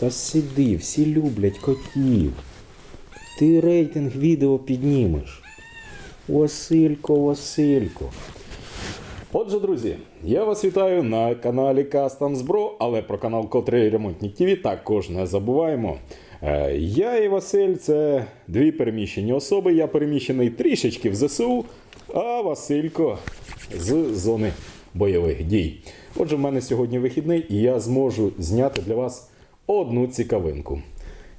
Та сиди, всі люблять котів. Ти рейтинг відео піднімеш. Василько, Василько. Отже, друзі, я вас вітаю на каналі Customs Bro, але про канал Котрий Ремонтні ТВ також не забуваємо. Е, Я і Василь це дві переміщені особи. Я переміщений трішечки в ЗСУ, а Василько з зони бойових дій. Отже, в мене сьогодні вихідний, і я зможу зняти для вас одну цікавинку.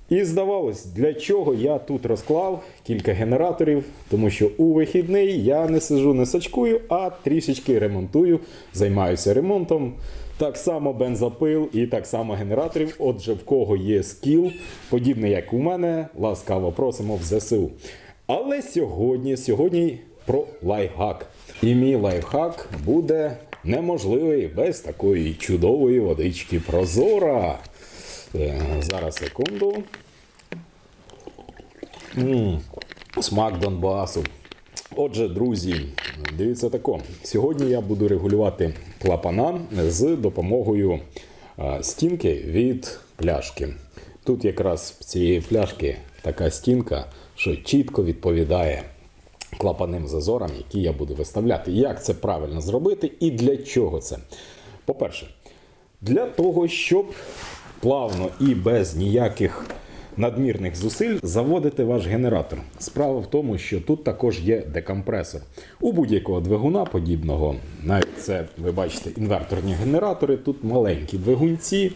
І здавалось, для чого я тут розклав кілька генераторів, тому що у вихідний я не сижу, не сачкую, а трішечки ремонтую, займаюся ремонтом. Так само бензопил і так само генераторів. Отже, в кого є скіл, подібний як у мене, ласкаво просимо в ЗСУ. Але сьогодні, сьогодні про лайфхак. І мій лайфхак буде неможливий без такої чудової водички прозора. Е, Зараз секунду. м смак Донбасу. Отже, друзі, дивіться тако. Сьогодні я буду регулювати клапана з допомогою стінки від пляшки. Тут якраз в цієї пляшки така стінка, що чітко відповідає клапанним зазорам, які я буду виставляти. Як це правильно зробити і для чого це? По-перше, для того, щоб плавно і без ніяких надмірних зусиль заводити ваш генератор. Справа в тому, що тут також є декомпресор. У будь-якого двигуна подібного, навіть це ви бачите інверторні генератори, тут маленькі двигунці,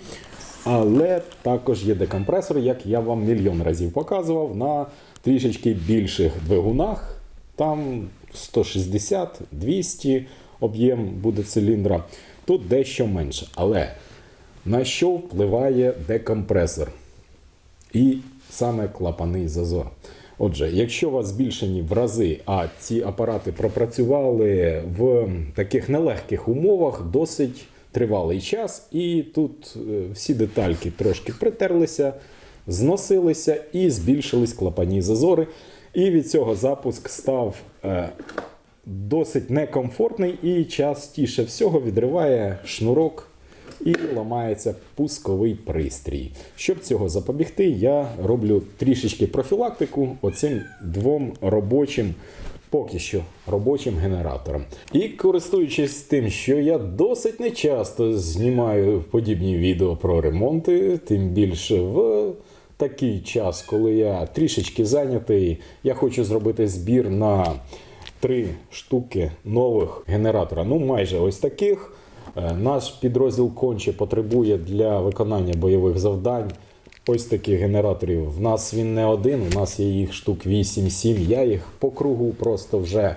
але також є декомпресор, як я вам мільйон разів показував, на трішечки більших двигунах. Там 160-200 об'єм буде циліндра. Тут дещо менше. Але на що впливає декомпресор? І саме клапаний зазор. Отже, якщо у вас збільшені в рази, а ці апарати пропрацювали в таких нелегких умовах досить тривалий час, і тут е, всі детальки трошки притерлися, зносилися і збільшились клапані зазори. І від цього запуск став е, досить некомфортний і частіше всього відриває шнурок і ламається пусковий пристрій. Щоб цього запобігти, я роблю трішечки профілактику оцим двом робочим. Поки що робочим генератором. І користуючись тим, що я досить нечасто знімаю подібні відео про ремонти, тим більше в такий час, коли я трішечки зайнятий, я хочу зробити збір на три штуки нових генератора. Ну, майже ось таких. Е, Наш підрозділ конче потребує для виконання бойових завдань. Ось таких генераторів. В нас він не один, у нас є їх штук 8-7. Я їх по кругу просто вже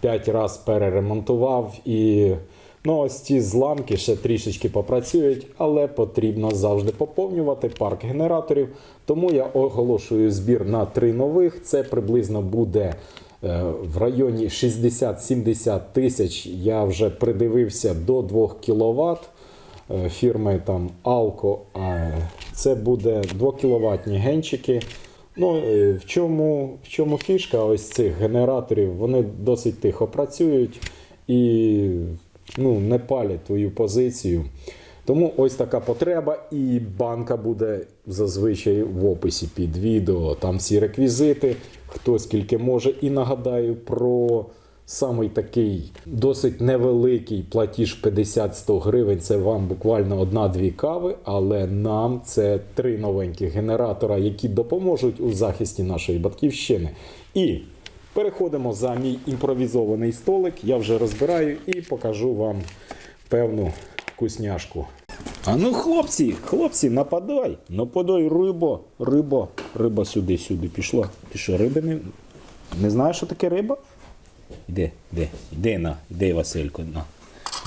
5 разів переремонтував. І ну, ось ці зламки ще трішечки попрацюють, але потрібно завжди поповнювати парк генераторів. Тому я оголошую збір на три нових. Це приблизно буде е, в районі 60-70 тисяч. Я вже придивився до 2 кВт е, фірми там Alco. Це буде 2 кВт генчики. Ну, е, в чому, в чому фішка ось цих генераторів? Вони досить тихо працюють і ну, не палять твою позицію. Тому ось така потреба, і банка буде зазвичай в описі під відео. Там всі реквізити, хто скільки може. І нагадаю про самий такий досить невеликий платіж 50-100 гривень. Це вам буквально одна-дві кави, але нам це три новенькі генератора, які допоможуть у захисті нашої батьківщини. І переходимо за мій імпровізований столик. Я вже розбираю і покажу вам певну вкусняшку. А ну, хлопці, хлопці, нападай, нападай, риба, риба, риба сюди, сюди пішла. Ти що, риби не, не знаєш, що таке риба? Іди, іди, іди на, іди, Василько, на,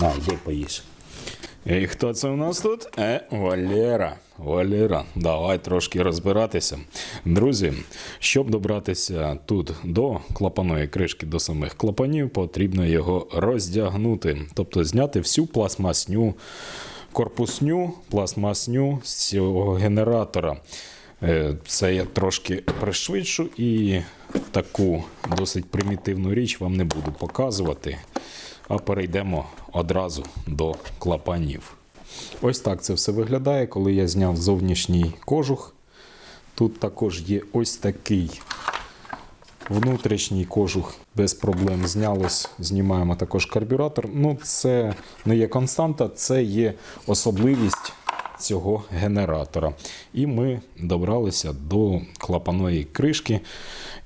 на, іди поїж. І хто це у нас тут? Е, Валера. Валера, давай трошки розбиратися. Друзі, щоб добратися тут до клапаної кришки, до самих клапанів, потрібно його роздягнути, тобто зняти всю пластмасню, корпусню, пластмасню з цього генератора. Е, Це я трошки пришвидшу і таку досить примітивну річ вам не буду показувати, а перейдемо одразу до клапанів. Ось так це все виглядає, коли я зняв зовнішній кожух. Тут також є ось такий внутрішній кожух без проблем знялось. Знімаємо також карбюратор. Ну, це не є константа, це є особливість цього генератора. І ми добралися до клапаної кришки.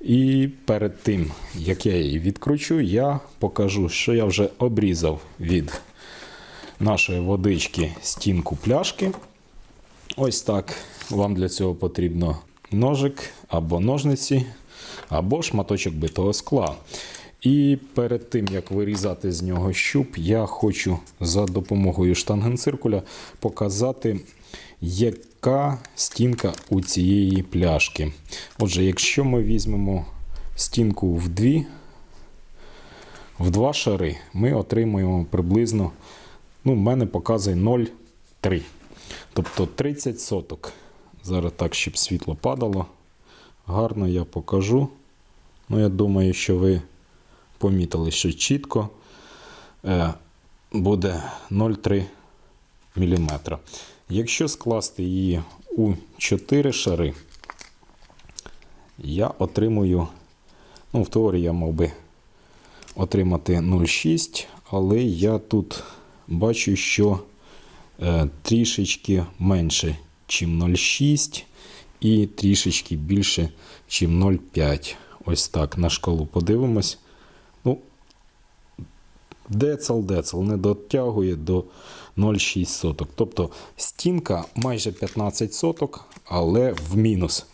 І перед тим, як я її відкручу, я покажу, що я вже обрізав від нашої водички стінку пляшки. Ось так. Вам для цього потрібно ножик або ножниці, або шматочок битого скла. І перед тим, як вирізати з нього щуп, я хочу за допомогою штангенциркуля показати, яка стінка у цієї пляшки. Отже, якщо ми візьмемо стінку в дві, в два шари, ми отримуємо приблизно, ну, в мене показує 0,3. Тобто 30 соток. Зараз так, щоб світло падало. Гарно я покажу. Ну, я думаю, що ви помітили, що чітко е, буде 0,3 мм. Якщо скласти її у 4 шари, я отримую, ну, в теорії я мав би отримати 0,6, але я тут бачу, що е, трішечки менше, чим 0,6 і трішечки більше, чим 0,5. Ось так на шкалу подивимось. Децл, децл не дотягує до 0,6 соток. Тобто стінка майже 15 соток, але в мінус.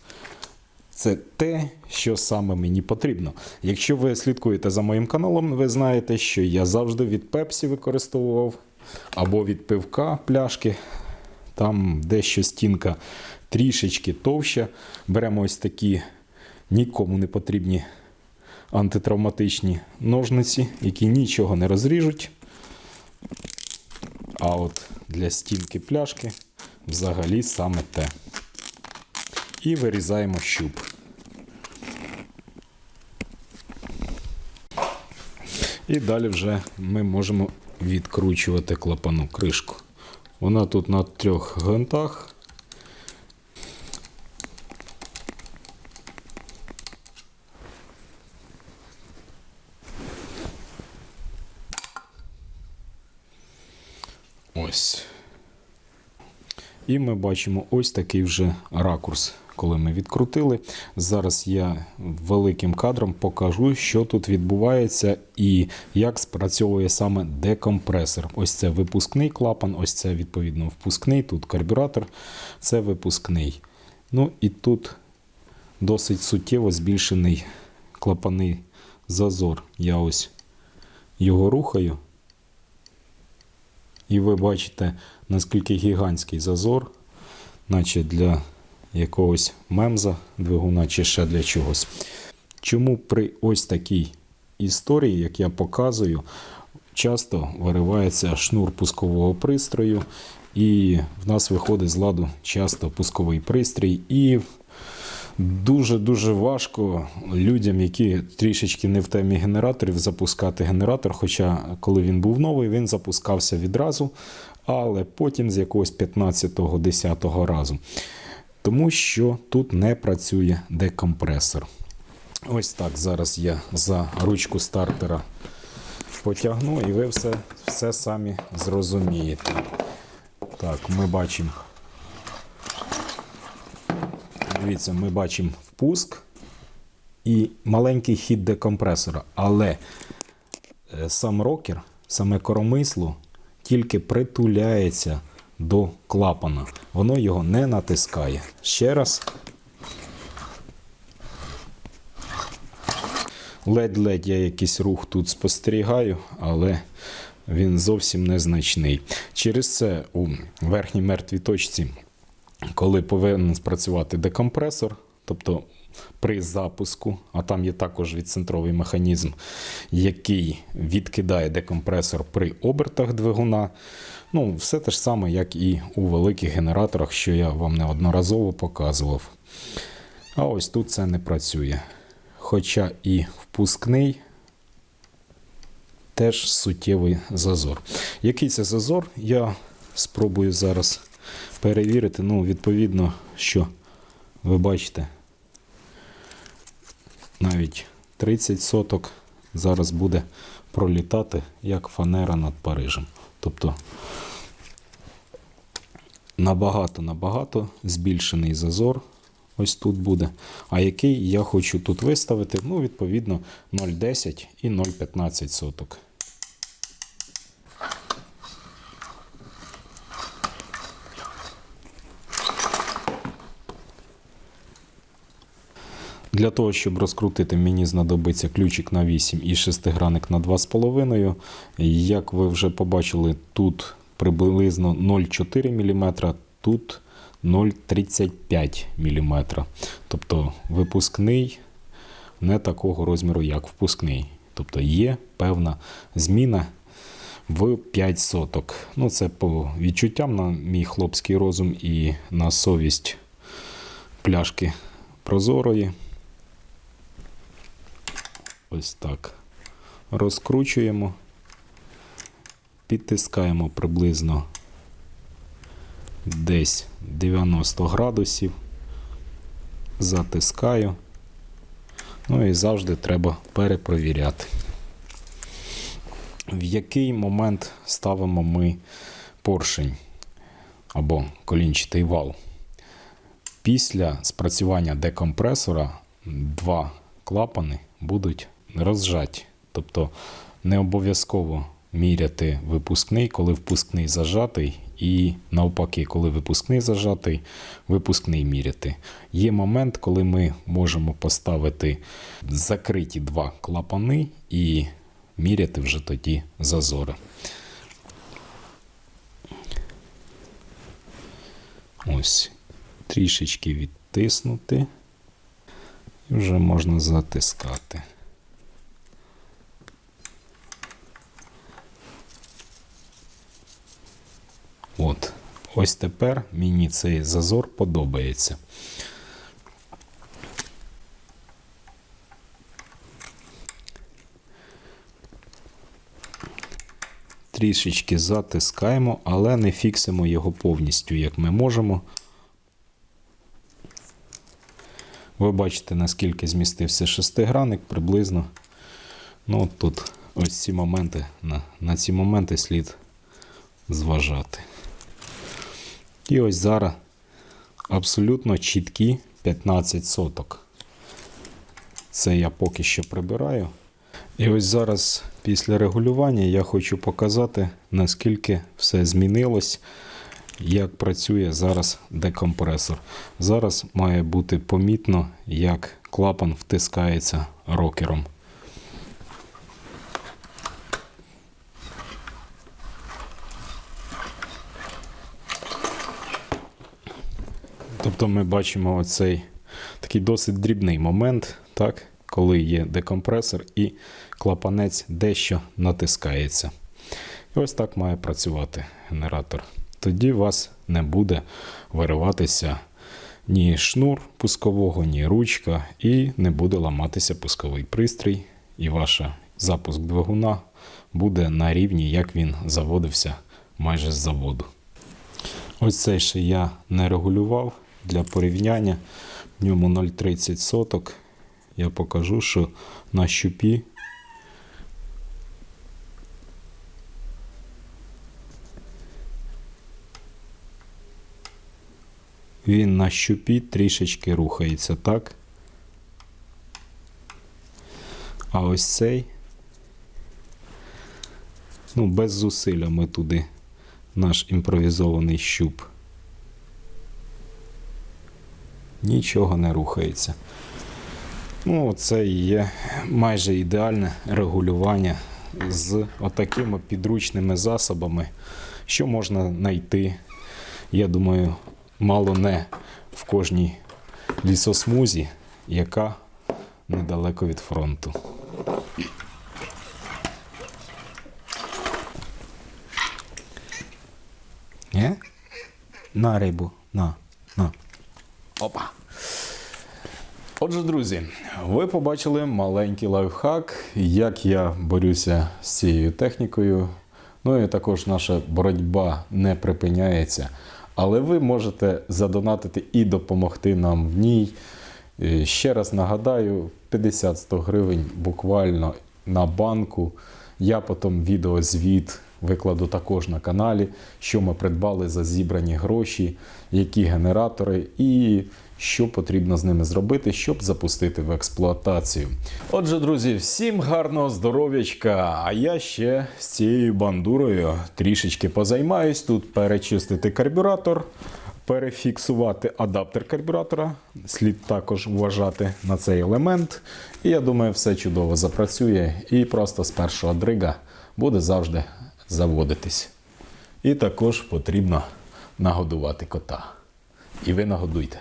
Це те, що саме мені потрібно. Якщо ви слідкуєте за моїм каналом, ви знаєте, що я завжди від пепсі використовував або від пивка пляшки. Там дещо стінка трішечки товща. Беремо ось такі нікому не потрібні антитравматичні ножниці, які нічого не розріжуть. А от для стінки пляшки взагалі саме те. І вирізаємо щуп. І далі вже ми можемо відкручувати клапану кришку. Вона тут на трьох гвинтах. Ось. І ми бачимо ось такий вже ракурс, коли ми відкрутили. Зараз я великим кадром покажу, що тут відбувається і як спрацьовує саме декомпресор. Ось це випускний клапан, ось це відповідно впускний, тут карбюратор, це випускний. Ну і тут досить суттєво збільшений клапаний зазор. Я ось його рухаю. І ви бачите, наскільки гігантський зазор, наче для якогось мемза двигуна чи ще для чогось. Чому при ось такій історії, як я показую, часто виривається шнур пускового пристрою, і в нас виходить з ладу часто пусковий пристрій. І Дуже-дуже важко людям, які трішечки не в темі генераторів, запускати генератор. Хоча, коли він був новий, він запускався відразу, але потім з якогось 15-10 разу. Тому що тут не працює декомпресор. Ось так зараз я за ручку стартера потягну, і ви все, все самі зрозумієте. Так, ми бачимо. Дивіться, ми бачимо впуск і маленький хід декомпресора. Але е, сам рокер, саме коромисло, тільки притуляється до клапана. Воно його не натискає. Ще раз. Ледь-ледь я якийсь рух тут спостерігаю, але він зовсім незначний. Через це у верхній мертвій точці коли повинен спрацювати декомпресор, тобто при запуску, а там є також відцентровий механізм, який відкидає декомпресор при обертах двигуна. Ну, все те ж саме, як і у великих генераторах, що я вам неодноразово показував. А ось тут це не працює. Хоча і впускний теж суттєвий зазор. Який це зазор? Я спробую зараз перевірити. Ну, відповідно, що ви бачите, навіть 30 соток зараз буде пролітати як фанера над Парижем. Тобто набагато-набагато збільшений зазор. Ось тут буде. А який я хочу тут виставити? Ну, відповідно, 0,10 і 0,15 соток. Для того, щоб розкрутити, мені знадобиться ключик на 8 і шестигранник на 2,5. Як ви вже побачили, тут приблизно 0,4 мм, тут 0,35 мм. Тобто випускний не такого розміру, як впускний. Тобто є певна зміна в 5 соток. Ну, це по відчуттям на мій хлопський розум і на совість пляшки прозорої. Ось так. Розкручуємо, підтискаємо приблизно десь 90 градусів, затискаю. Ну і завжди треба перепровіряти. В який момент ставимо ми поршень або колінчатий вал. Після спрацювання декомпресора два клапани будуть розжаті. Тобто не обов'язково міряти випускний, коли впускний зажатий, і навпаки, коли випускний зажатий, випускний міряти. Є момент, коли ми можемо поставити закриті два клапани і міряти вже тоді зазори. Ось, трішечки відтиснути. І вже можна затискати. От, ось тепер мені цей зазор подобається. Трішечки затискаємо, але не фіксимо його повністю, як ми можемо. Ви бачите, наскільки змістився шестигранник приблизно. Ну, от тут ось ці моменти, на, на ці моменти слід зважати. І ось зараз абсолютно чіткі 15 соток. Це я поки що прибираю. І ось зараз, після регулювання, я хочу показати, наскільки все змінилось, як працює зараз декомпресор. Зараз має бути помітно, як клапан втискається рокером. Тобто ми бачимо оцей такий досить дрібний момент, так, коли є декомпресор і клапанець дещо натискається. І ось так має працювати генератор. Тоді у вас не буде вириватися ні шнур пускового, ні ручка, і не буде ламатися пусковий пристрій, і ваш запуск двигуна буде на рівні, як він заводився майже з заводу. Ось цей ще я не регулював для порівняння. В ньому 0,30 соток. Я покажу, що на щупі він на щупі трішечки рухається, так? А ось цей, ну, без зусилля ми туди наш імпровізований щуп. Нічого не рухається. Ну, це і є майже ідеальне регулювання з отакими підручними засобами, що можна знайти, я думаю, мало не в кожній лісосмузі, яка недалеко від фронту. Є? На рибу, на, на. Опа. Отже, друзі, ви побачили маленький лайфхак, як я борюся з цією технікою. Ну і також наша боротьба не припиняється. Але ви можете задонатити і допомогти нам в ній. Е, Ще раз нагадаю, 50-100 гривень буквально на банку. Я потім відеозвіт викладу також на каналі, що ми придбали за зібрані гроші, які генератори і що потрібно з ними зробити, щоб запустити в експлуатацію. Отже, друзі, всім гарного здоров'ячка! А я ще з цією бандурою трішечки позаймаюсь тут, перечистити карбюратор, перефіксувати адаптер карбюратора. Слід також вважати на цей елемент. І я думаю, все чудово запрацює і просто з першого дрига буде завжди заводитись. І також потрібно нагодувати кота. І ви нагодуйте.